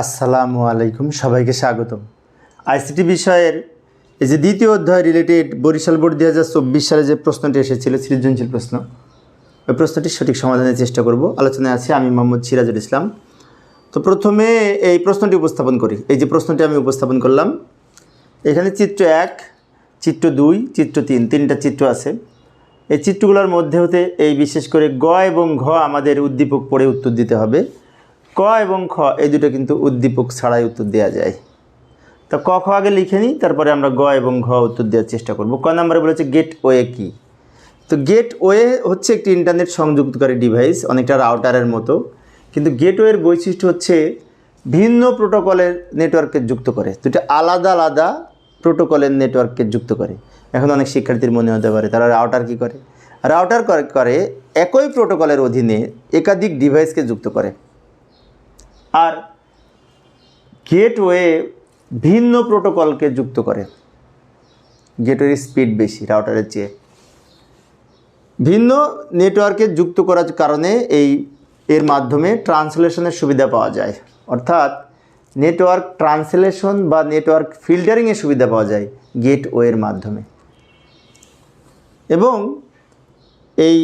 আসসালামু আলাইকুম, সবাইকে স্বাগতম। আইসিটি বিষয়ের এই যে দ্বিতীয় অধ্যায় রিলেটেড বরিশাল বোর্ড দুই হাজার চব্বিশ সালে যে প্রশ্নটি এসেছিল, সৃজনশীল প্রশ্ন, ওই প্রশ্নটির সঠিক সমাধানের চেষ্টা করব। আলোচনায় আছে আমি মোহাম্মদ সিরাজুল ইসলাম। তো প্রথমে এই প্রশ্নটি উপস্থাপন করি। এই যে প্রশ্নটি আমি উপস্থাপন করলাম, এখানে চিত্র এক, চিত্র দুই, চিত্র তিন, তিনটা চিত্র আছে। এই চিত্রগুলোর মধ্যে হতে এই বিশেষ করে গ এবং ঘ আমাদের উদ্দীপক পড়ে উত্তর দিতে হবে। ক এবং খ, এই দুটো কিন্তু উদ্দীপক ছাড়াই উত্তর দেওয়া যায়। তো ক, খ আগে লিখে নিই, তারপরে আমরা গ এবং ঘ উত্তর দেওয়ার চেষ্টা করব। ক নম্বরে বলেছে গেট ওয়ে কি? তো গেট ওয়ে হচ্ছে একটি ইন্টারনেট সংযুক্তকারী ডিভাইস, অনেকটা রাউটারের মতো। কিন্তু গেটওয়ের বৈশিষ্ট্য হচ্ছে ভিন্ন প্রোটোকলের নেটওয়ার্ককে যুক্ত করে। দুটো আলাদা আলাদা প্রোটোকলের নেটওয়ার্ককে যুক্ত করে। এখন অনেক শিক্ষার্থীর মনে হতে পারে, তারা রাউটার কি করে? রাউটার করে করে একই প্রোটোকলের অধীনে একাধিক ডিভাইসকে যুক্ত করে। আর গেটওয়ে ভিন্ন প্রোটোকলকে যুক্ত করে। গেটওয়ের স্পিড বেশি, রাউটারের চেয়ে। ভিন্ন নেটওয়ার্কে যুক্ত করার কারণে এই, এর মাধ্যমে ট্রান্সলেশনের সুবিধা পাওয়া যায়। অর্থাৎ নেটওয়ার্ক ট্রান্সলেশন বা নেটওয়ার্ক ফিল্টারিংয়ের সুবিধা পাওয়া যায় গেটওয়ের মাধ্যমে। এবং এই,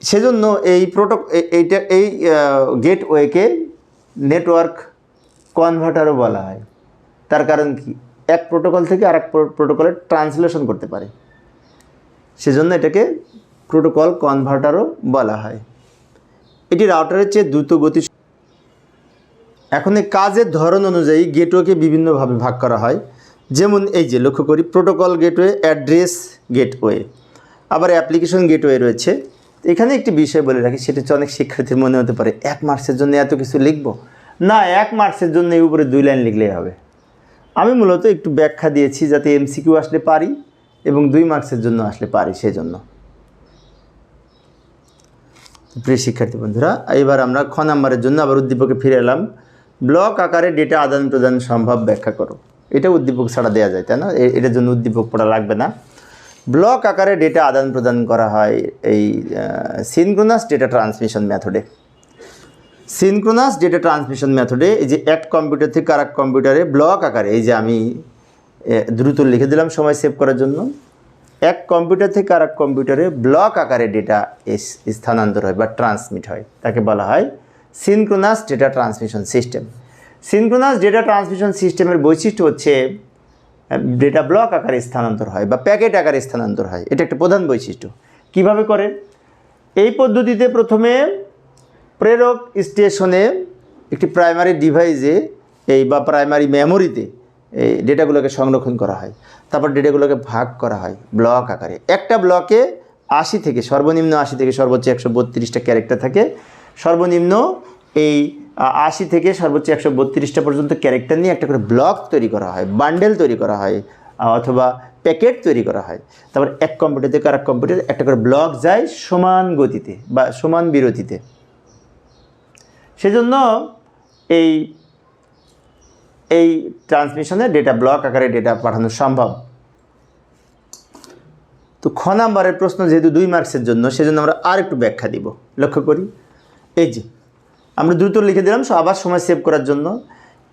সেজন্য এই প্রোটো এইটা, এই গেটওয়েকে নেটওয়ার্ক কনভার্টারও বলা হয়। তার কারণ কি? এক প্রোটোকল থেকে আরেক প্রোটোকলে ট্রান্সলেশন করতে পারে। সেজন্য এটাকে প্রোটোকল কনভার্টারও বলা হয়। এটি রাউটারের চেয়ে দ্রুত গতি এখন এই কাজের ধরন অনুযায়ী গেটওয়েকে বিভিন্নভাবে ভাগ করা হয়। যেমন এই যে, লক্ষ্য করি প্রোটোকল গেটওয়ে অ্যাড্রেস গেটওয়ে আবার অ্যাপ্লিকেশন গেটওয়ে রয়েছে। এখানে একটি বিষয় বলে রাখি, সেটা হচ্ছে অনেক শিক্ষার্থীর মনে হতে পারে, এক মার্কসের জন্য এত কিছু লিখব? না, এক মার্কসের জন্য এই উপরে দুই লাইন লিখলেই হবে। আমি মূলত একটু ব্যাখ্যা দিয়েছি যাতে এমসিকিউ আসলে পারি এবং দুই মার্কসের জন্য আসলে পারি সেজন্য। প্রিয় শিক্ষার্থী বন্ধুরা, এবার আমরা খ নাম্বারের জন্য আবার উদ্দীপকে ফিরে এলাম। ব্লক আকারে ডেটা আদান প্রদান সম্ভব ব্যাখ্যা করো। এটা উদ্দীপক ছাড়া দেওয়া যায়, তাই না? এটার জন্য উদ্দীপক পড়া লাগবে না। ব্লক আকারে ডেটা আদান প্রদান করা হয় এই সিনক্রোনাস ডেটা ট্রান্সমিশন মেথডে সিনক্রোনাস ডেটা ট্রান্সমিশন মেথডে এই যে এক কম্পিউটার থেকে আরেক কম্পিউটারে ব্লক আকারে, এই যে আমি দ্রুত লিখে দিলাম সময় সেভ করার জন্য। এক কম্পিউটার থেকে আরেক কম্পিউটারে ব্লক আকারে ডেটা স্থানান্তর হয় বা ট্রান্সমিট হয়। তাকে বলা হয় synchronous data transmission system synchronous data transmission সিস্টেমের বৈশিষ্ট্য হচ্ছে ডেটা ব্লক আকারে স্থানান্তর হয় বা প্যাকেট আকারে স্থানান্তর হয়, এটা একটা প্রধান বৈশিষ্ট্য। কীভাবে করে এই পদ্ধতিতে প্রথমে প্রেরক স্টেশনে একটি প্রাইমারি ডিভাইসে এই বা প্রাইমারি মেমোরিতে এই ডেটাগুলোকে সংরক্ষণ করা হয়। তারপর ডেটাগুলোকে ভাগ করা হয় ব্লক আকারে। একটা ব্লকে আশি থেকে সর্বনিম্ন আশি থেকে সর্বোচ্চ একশো বত্রিশটা ক্যারেক্টার থাকে। সর্বনিম্ন এই আশি থেকে সর্বোচ্চ একশো বত্রিশটা পর্যন্ত ক্যারেক্টার নিয়ে একটা করে ব্লক তৈরি করা হয় বান্ডেল তৈরি করা হয় অথবা প্যাকেট তৈরি করা হয়। তারপর এক কম্পিউটার থেকে আরেক কম্পিউটার একটা করে ব্লক যায় সমান গতিতে বা সমান বিরতিতে। সেজন্য এই এই ট্রান্সমিশনে ডেটা ব্লক আকারে ডেটা পাঠানো সম্ভব। তো খ নাম্বারের প্রশ্ন যেহেতু দুই মার্কসের জন্য, সেজন্য আমরা আর একটু ব্যাখ্যা দিব। লক্ষ্য করি, এই যে আমরা দ্রুত লিখে দিলাম, সো আবার সময় সেভ করার জন্য।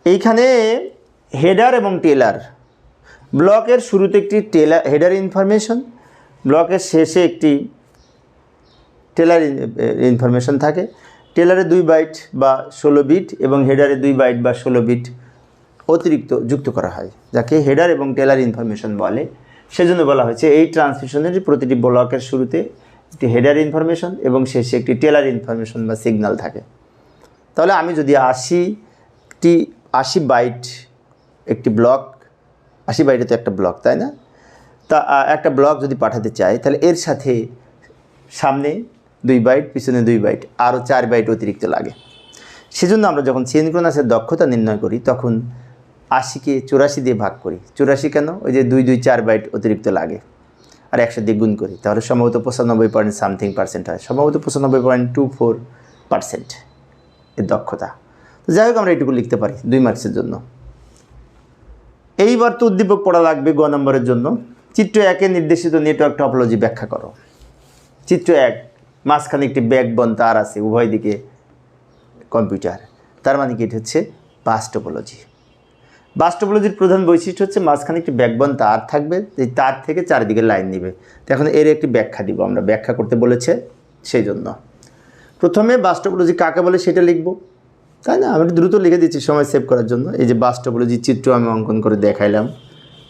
এইখানে হেডার এবং টেলার ব্লকের শুরুতে একটি টেলার হেডার ইনফরমেশন ব্লকের শেষে একটি টেলার ইনফরমেশন থাকে। টেলারে দুই বাইট বা ষোলো বিট এবং হেডারে দুই বাইট বা ষোলো বিট অতিরিক্ত যুক্ত করা হয়, যাকে হেডার এবং টেলার ইনফরমেশন বলে। সেজন্য বলা হয়েছে এই ট্রান্সমিশনের প্রতিটি ব্লকের শুরুতে একটি হেডার ইনফরমেশন এবং শেষে একটি টেলার ইনফরমেশন বা সিগন্যাল থাকে। তাহলে আমি যদি আশিটি, আশি বাইট একটি ব্লক, আশি বাইটে তো একটা ব্লক, তাই না? তা একটা ব্লক যদি পাঠাতে চাই, তাহলে এর সাথে সামনে দুই বাইট, পিছনে দুই বাইট, আরও চার বাইট অতিরিক্ত লাগে। সেজন্য আমরা যখন সিনক্রোনাসের দক্ষতা নির্ণয় করি, তখন আশিকে চুরাশি দিয়ে ভাগ করি। চুরাশি কেন? ওই যে দুই দুই, চার বাইট অতিরিক্ত লাগে। আর একশো দিয়ে গুণ করি। তাহলে সম্ভবত পঁচানব্বই পয়েন্ট সামথিং পার্সেন্ট হয়। সম্ভবত পঁচানব্বই পয়েন্ট টু ফোর পার্সেন্ট এর দক্ষতা। তো যাই হোক, আমরা এটুকু লিখতে পারি দুই মার্কসের জন্য। এইবার তো উদ্দীপক পড়া লাগবে গ নম্বরের জন্য। চিত্র একে নির্দেশিত নেটওয়ার্ক টপোলজি ব্যাখ্যা করো। চিত্র এক, মাঝখানে একটি ব্যাকবন তার আছে, উভয় দিকে কম্পিউটার তার মানে কি? এটা হচ্ছে বাস টোপোলজি বাস টোপোলজির প্রধান বৈশিষ্ট্য হচ্ছে মাঝখানে একটি ব্যাকবন তার থাকবে, এই তার থেকে চারিদিকে লাইন নিবে। তো এখন এর একটি ব্যাখ্যা দিব আমরা। ব্যাখ্যা করতে বলেছে সেই জন্য। প্রথমে বাস টোপোলজি কাকে বলে সেটা লিখব। তাই না? আমি একটু দ্রুত লিখে দিচ্ছি সময় সেভ করার জন্য। এই যে বাস টোপোলজির চিত্র আমি অঙ্কন করে দেখাইলাম।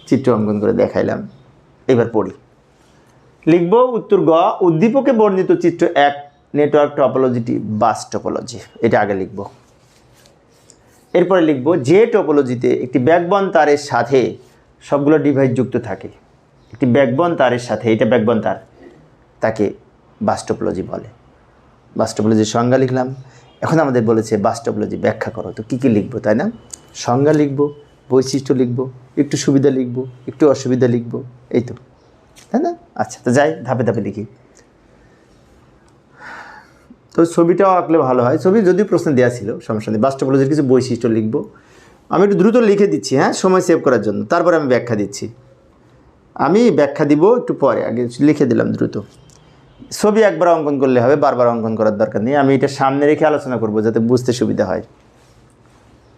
চিত্র অঙ্কন করে দেখাইলাম। এবার পড়ি। লিখব উত্তর গ, উদ্দীপকে বর্ণিত চিত্র এক নেটওয়ার্ক টপোলজিটি বাস টপোলজি এটা আগে লিখব। এরপরে লিখব, যে টপোলজিতে একটি ব্যাকবন তারের সাথে সবগুলো ডিভাইস যুক্ত থাকে, একটি ব্যাকবন তারের সাথে, এটা ব্যাকবন তার, তাকে বাস টপোলজি বলে। বাস টপোলজির সংজ্ঞা লিখলাম। এখন আমাদের বলেছে বাস টপোলজি ব্যাখ্যা করো। তো কী কী লিখব, তাই না? সংজ্ঞা লিখব, বৈশিষ্ট্য লিখব, একটু সুবিধা লিখব, একটু অসুবিধা লিখব, এই তো। তাই না? আচ্ছা তো যাই, ধাপে ধাপে লিখি। তো ছবিটাও আঁকলে ভালো হয়। ছবি যদিও প্রশ্ন দেওয়া ছিল, সমস্যা নেই। বাস্তবলজির কিছু বৈশিষ্ট্য লিখব। আমি একটু দ্রুত লিখে দিচ্ছি হ্যাঁ সময় সেভ করার জন্য। তারপরে আমি ব্যাখ্যা দিচ্ছি। আমি ব্যাখ্যা দিব একটু পরে, আগে লিখে দিলাম দ্রুত। ছবি একবার অঙ্কন করলে হবে, বারবার অঙ্কন করার দরকার নেই। আমি এটা সামনে রেখে আলোচনা করব যাতে বুঝতে সুবিধা হয়।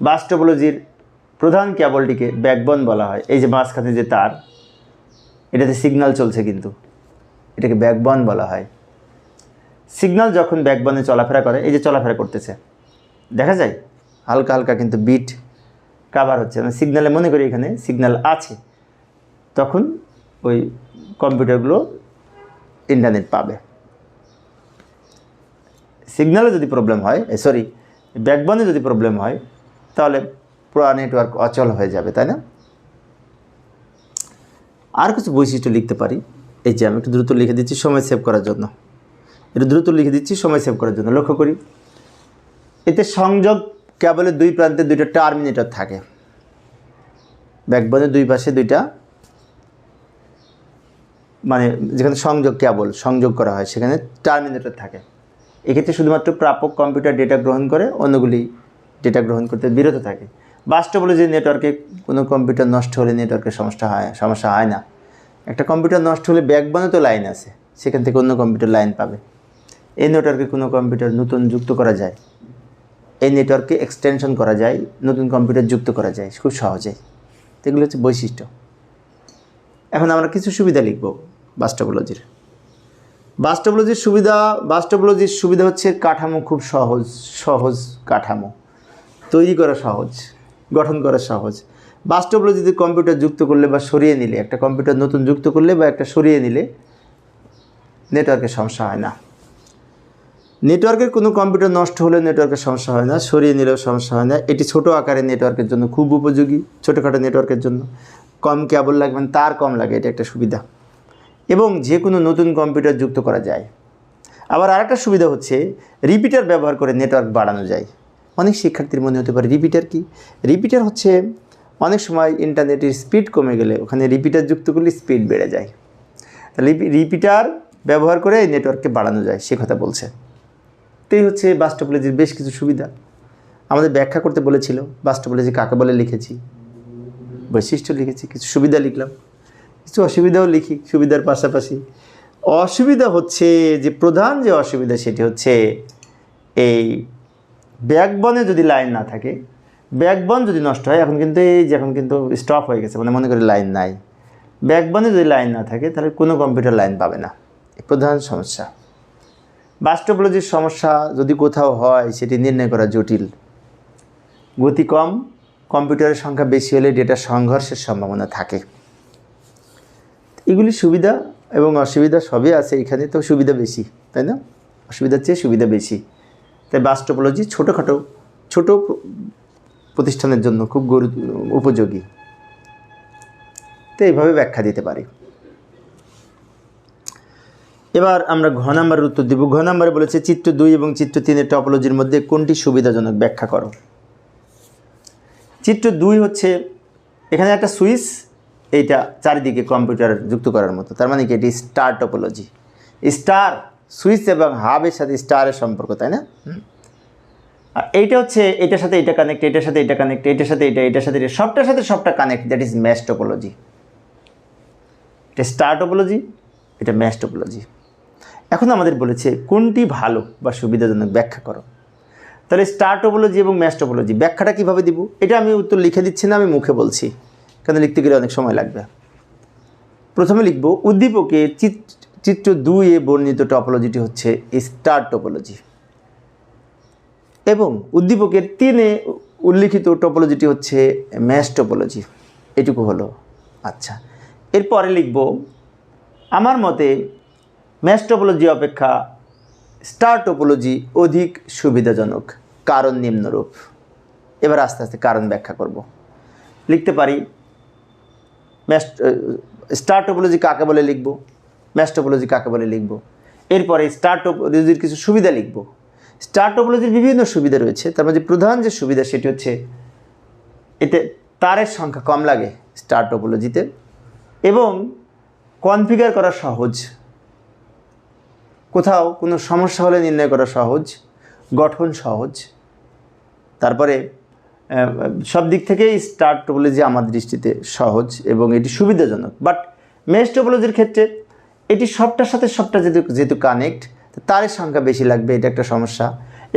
বাস্টোপোলজির প্রধান ক্যাবলটিকে ব্যাকবন বলা হয়। এই যে মাঝখানে যে তার, এটাতে সিগন্যাল চলছে কিন্তু। এটাকে ব্যাকবন বলা হয়। সিগন্যাল যখন ব্যাকবনে চলাফেরা করে, এই যে চলাফেরা করতেছে, দেখা যায়? হালকা হালকা কিন্তু বিট কাভার হচ্ছে। মানে সিগন্যালে মনে করি এখানে সিগন্যাল আছে। তখন ওই কম্পিউটারগুলো ইন্টারনেট পাবে। সিগন্যালে যদি প্রবলেম হয় সরি ব্যাকবনে যদি প্রবলেম হয়, তাহলে পুরো নেটওয়ার্ক অচল হয়ে যাবে, তাই না? আর কিছু বৈশিষ্ট্য লিখতে পারি। এই যে আমি একটু দ্রুত লিখে দিচ্ছি, সময় সেভ করার জন্য। একটু দ্রুত লিখে দিচ্ছি, সময় সেভ করার জন্য। লক্ষ্য করি, এতে সংযোগ কেবলের দুই প্রান্তে দুইটা টার্মিনেটর থাকে। ব্যাকবোনের দুই পাশে দুইটা মানে যেখানে সংযোগ, কেবল সংযোগ করা হয়, সেখানে টার্মিনেটর থাকে। এক্ষেত্রে শুধুমাত্র প্রাপক কম্পিউটার ডেটা গ্রহণ করে, অন্যগুলি ডেটা গ্রহণ করতে বিরত থাকে। বাস্তবে যে নেটওয়ার্কে কোনো কম্পিউটার নষ্ট হলে নেটওয়ার্কের সমস্যা হয় সমস্যা হয় না। একটা কম্পিউটার নষ্ট হলে ব্যাকবনে তো লাইন আছে, সেখান থেকে অন্য কম্পিউটার লাইন পাবে। এই নেটওয়ার্কে কোনো কম্পিউটার নতুন যুক্ত করা যায়। এই নেটওয়ার্কে এক্সটেনশন করা যায়, নতুন কম্পিউটার যুক্ত করা যায়, খুব সহজেই তো এগুলো হচ্ছে বৈশিষ্ট্য। এখন আমরা কিছু সুবিধা লিখব। বাস্টোপোলজির বাস্টোপোলজির সুবিধা বাস্টোপোলজির সুবিধা হচ্ছে কাঠামো খুব সহজ সহজ কাঠামো। তৈরি করা সহজ, গঠন করা সহজ। বাস্তবলজিতে কম্পিউটার যুক্ত করলে বা সরিয়ে নিলে, একটা কম্পিউটার নতুন যুক্ত করলে বা একটা সরিয়ে নিলে নেটওয়ার্কের সমস্যা হয় না। নেটওয়ার্কের কোনো কম্পিউটার নষ্ট হলে নেটওয়ার্কের সমস্যা হয় না, সরিয়ে নিলেও সমস্যা হয় না। এটি ছোট আকারের নেটওয়ার্কের জন্য খুব উপযোগী, ছোটোখাটো নেটওয়ার্কের জন্য। কম কেবল লাগবেন তার কম লাগে, এটা একটা সুবিধা। এবং যে কোনো নতুন কম্পিউটার যুক্ত করা যায়। আবার আরেকটা সুবিধা হচ্ছে, রিপিটার ব্যবহার করে নেটওয়ার্ক বাড়ানো যায়। অনেক শিক্ষার্থীর মনে হতে পারে, রিপিটার কি? রিপিটার হচ্ছে, অনেক সময় ইন্টারনেটের স্পিড কমে গেলে ওখানে রিপিটার যুক্ত করলে স্পিড বেড়ে যায়। তাহলে রিপিটার ব্যবহার করে নেটওয়ার্ককে বাড়ানো যায়, সে কথা বলছে। তো এই হচ্ছে বাস্টোপোলজির বেশ কিছু সুবিধা। আমাদের ব্যাখ্যা করতে বলেছিল বাস্টোপোলজি কাকে বলে লিখেছি? বৈশিষ্ট্য লিখেছি, কিছু সুবিধা লিখলাম। কিছু অসুবিধাও লিখি, সুবিধার পাশাপাশি। অসুবিধা হচ্ছে যে, প্রধান যে অসুবিধা সেটি হচ্ছে এই ব্যাকবনে যদি লাইন না থাকে, ব্যাকবন যদি নষ্ট হয়, এখন কিন্তু এই যে, এখন কিন্তু স্টপ হয়ে গেছে মানে মনে করি লাইন নাই। ব্যাকবনে যদি লাইন না থাকে, তাহলে কোনো কম্পিউটার লাইন পাবে না। প্রধান সমস্যা। বাস্টোপোলজির সমস্যা যদি কোথাও হয়, সেটি নির্ণয় করা জটিল। গতি কম, কম্পিউটারের সংখ্যা বেশি হলে ডেটা সংঘর্ষের সম্ভাবনা থাকে। এগুলি সুবিধা এবং অসুবিধা সবই আছে এখানে, তো সুবিধা বেশি, তাই না? অসুবিধার চেয়ে সুবিধা বেশি। তাই বাস্টোপোলজি ছোটোখাটো, ছোটো প্রতিষ্ঠানের জন্য খুব গুরু, উপযোগী। তো এইভাবে ব্যাখ্যা দিতে পারি। এবার আমরা ঘ নাম্বারের উত্তর দেব। ঘ নাম্বারে বলেছে, চিত্র দুই এবং চিত্র তিনের টপোলজির মধ্যে কোনটি সুবিধাজনক ব্যাখ্যা করো? চিত্র দুই হচ্ছে, এখানে একটা সুইচ এইটা চারিদিকে কম্পিউটার যুক্ত করার মতো। তার মানে কি? এটি স্টার টপোলজি। স্টার, সুইচ এবং হাবের সাথে স্টারের সম্পর্ক, তাই না? আর এইটা হচ্ছে, এটার সাথে এটা কানেক্ট এটার সাথে এটা কানেক্ট এটার সাথে এটা এটার সাথে এটা সবটার সাথে সবটা connect that is mesh topology এটা স্টার টোপোলজি এটা ম্যাশ টোপোলজি এখন আমাদের বলেছে, কোনটি ভালো বা সুবিধাজনক ব্যাখ্যা করো। তাহলে স্টার টোপোলজি এবং ম্যাশ টোপোলজি ব্যাখ্যাটা কীভাবে দিব? এটা আমি উত্তর লিখে দিচ্ছি না, আমি মুখে বলছি। কারণ লিখতে গেলে অনেক সময় লাগবে। প্রথমে লিখব, উদ্দীপকে চিত- চিত্র দুই এ বর্ণিত টপোলজিটি হচ্ছে স্টার টোপোলজি এবং উদ্দীপকের তিনে উল্লিখিত টোপোলজিটি হচ্ছে ম্যাশ টোপোলজি এটুকু হলো। আচ্ছা এরপরে লিখব, আমার মতে ম্যাশ টোপোলজি অপেক্ষা স্টার টোপোলজি অধিক সুবিধাজনক, কারণ নিম্নরূপ। এবার আস্তে আস্তে কারণ ব্যাখ্যা করব। লিখতে পারি ম্যাস স্টার টোপোলজি কাকে বলে লিখব? ম্যাস টোপোলজি কাকে বলে লিখব? এরপরে স্টার টোপোলজির কিছু সুবিধা লিখব। স্টার টোপোলজির বিভিন্ন সুবিধা রয়েছে। তার মধ্যে প্রধান যে সুবিধা সেটি হচ্ছে, এতে তারের সংখ্যা কম লাগে স্টার টোপোলজিতে এবং কনফিগার করা সহজ। কোথাও কোনো সমস্যা হলে নির্ণয় করা সহজ, গঠন সহজ। তারপরে সব দিক থেকেই স্টার টোপোলজি আমার দৃষ্টিতে সহজ এবং এটি সুবিধাজনক। বাট মেশ টোপোলজির ক্ষেত্রে এটি সবটার সাথে সবটা যেহেতু যেহেতু কানেক্ট তারের সংখ্যা বেশি লাগবে, এটা একটা সমস্যা।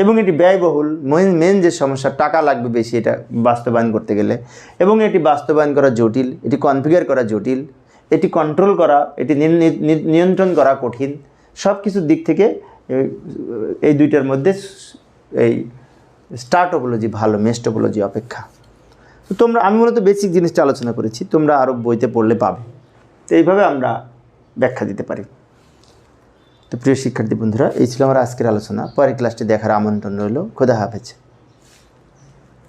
এবং এটি ব্যয়বহুল মেন মেন যে সমস্যা, টাকা লাগবে বেশি এটা বাস্তবায়ন করতে গেলে। এবং এটি বাস্তবায়ন করা জটিল, এটি কনফিগার করা জটিল, এটি কন্ট্রোল করা, এটি নিয়ন্ত্রণ করা কঠিন। সব কিছুর দিক থেকে এই দুইটার মধ্যে এই স্টার টোপোলজি ভালো, মেস্টোপোলজি অপেক্ষা। তো তোমরা, আমি মূলত বেসিক জিনিসটা আলোচনা করেছি, তোমরা আরও বইতে পড়লে পাবে। তো এইভাবে আমরা ব্যাখ্যা দিতে পারি। তো প্রিয় শিক্ষার্থী বন্ধুরা, এই ছিল আমার আজকের আলোচনা। পরের ক্লাসটি দেখার আমন্ত্রণ রইল। খোদা হাফেজ।